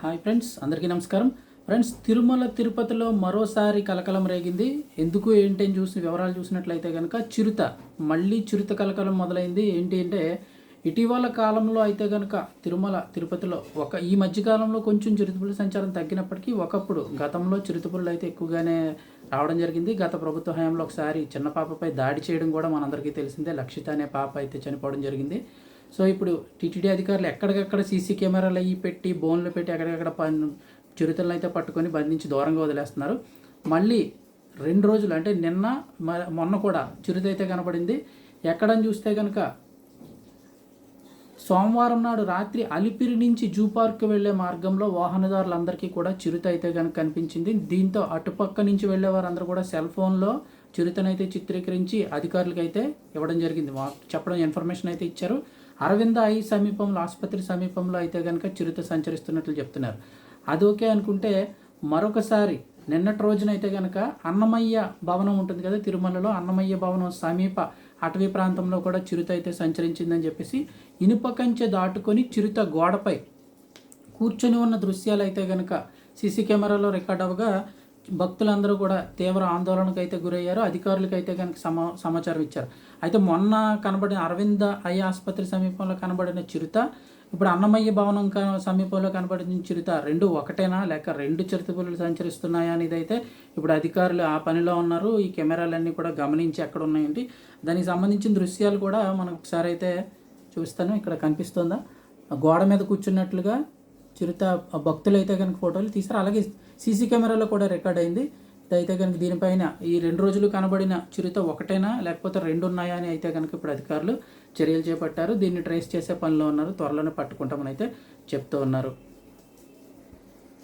Hi friends అందరికీ నమస్కారం. Friends Tirumala తిరుపతిలో మరోసారి కలకలం రేగింది. ఎందుకు ఏంటి అని చూసి వివరాలు చూసినట్లయితే కనుక చిరుత మళ్ళీ చిరుత కలకలం మొదలైంది. ఏంటి అంటే ఇటీవల కాలంలో అయితే కనుక తిరుమల తిరుపతిలో ఒక ఈ మధ్యకాలంలో కొంచెం చిరుతపుల సంచారం తగ్గినప్పటికీ ఒకప్పుడు గతంలో చిరుతపులు అయితే ఎక్కువగానే రావడం జరిగింది. గత ప్రభుత్వ హయాంలో ఒకసారి చిన్న పాపపై దాడి చేయడం కూడా మనందరికీ తెలిసిందే. లక్షిత అనే పాప అయితే చనిపోవడం జరిగింది. సో ఇప్పుడు టీటీడీ అధికారులు ఎక్కడికక్కడ సీసీ కెమెరాలు అయ్యి పెట్టి బోన్లు పెట్టి ఎక్కడికక్కడ చిరుతలను అయితే పట్టుకొని బంధించి దూరంగా వదిలేస్తున్నారు. మళ్ళీ రెండు రోజులు అంటే నిన్న మ- మొన్న కూడా చిరుత అయితే కనపడింది. ఎక్కడని చూస్తే కనుక సోమవారం నాడు రాత్రి అలిపిరి నుంచి జూ పార్క్ వెళ్ళే మార్గంలో వాహనదారులందరికీ కూడా చిరుత అయితే కనుక కనిపించింది. దీంతో అటుపక్క నుంచి వెళ్ళే వారందరూ కూడా సెల్ ఫోన్లో చిరుతనైతే చిత్రీకరించి అధికారులకైతే ఇవ్వడం జరిగింది. చెప్పడం ఇన్ఫర్మేషన్ అయితే ఇచ్చారు. అరవింద ఐ సమీపంలో ఆసుపత్రి సమీపంలో అయితే కనుక చిరుత సంచరిస్తున్నట్లు చెప్తున్నారు. అది ఓకే అనుకుంటే మరొకసారి నిన్నటి రోజున అయితే కనుక అన్నమయ్య భవనం ఉంటుంది కదా తిరుమలలో అన్నమయ్య భవనం సమీప అటవీ ప్రాంతంలో కూడా చిరుత అయితే సంచరించిందని చెప్పేసి ఇనుప కంచె దాటుకొని చిరుత గోడపై కూర్చొని ఉన్న దృశ్యాలు అయితే కనుక సీసీ కెమెరాలో రికార్డ్ అవ్వగా భక్తులందరూ కూడా తీవ్ర ఆందోళనకు అయితే గురయ్యారు. అధికారులకు అయితే కనుక సమా సమాచారం ఇచ్చారు. అయితే మొన్న కనబడిన అరవింద ఐ ఆసుపత్రి సమీపంలో కనబడిన చిరుత ఇప్పుడు అన్నమయ్య భవనం సమీపంలో కనబడిన చిరుత రెండు ఒకటేనా? లేక రెండు చిరుతపులు సంచరిస్తున్నాయా అనేది అయితే ఇప్పుడు అధికారులు ఆ పనిలో ఉన్నారు. ఈ కెమెరాలన్నీ కూడా గమనించి ఎక్కడ ఉన్నాయండి. దానికి సంబంధించిన దృశ్యాలు కూడా మనకు ఒకసారి అయితే చూస్తాను. ఇక్కడ కనిపిస్తుందా? గోడ మీద కూర్చున్నట్లుగా చిరుత భక్తులు అయితే కనుక ఫోటోలు తీసారు అలాగే సీసీ కెమెరాలో కూడా రికార్డ్ అయింది. ఇదైతే కనుక దీనిపైన ఈ రెండు రోజులు కనబడిన చిరుత ఒకటేనా లేకపోతే రెండు ఉన్నాయా అని అయితే కనుక ఇప్పుడు అధికారులు చర్యలు చేపట్టారు. దీన్ని ట్రేస్ చేసే పనిలో ఉన్నారు. త్వరలోనే పట్టుకుంటామని అయితే చెప్తూ ఉన్నారు.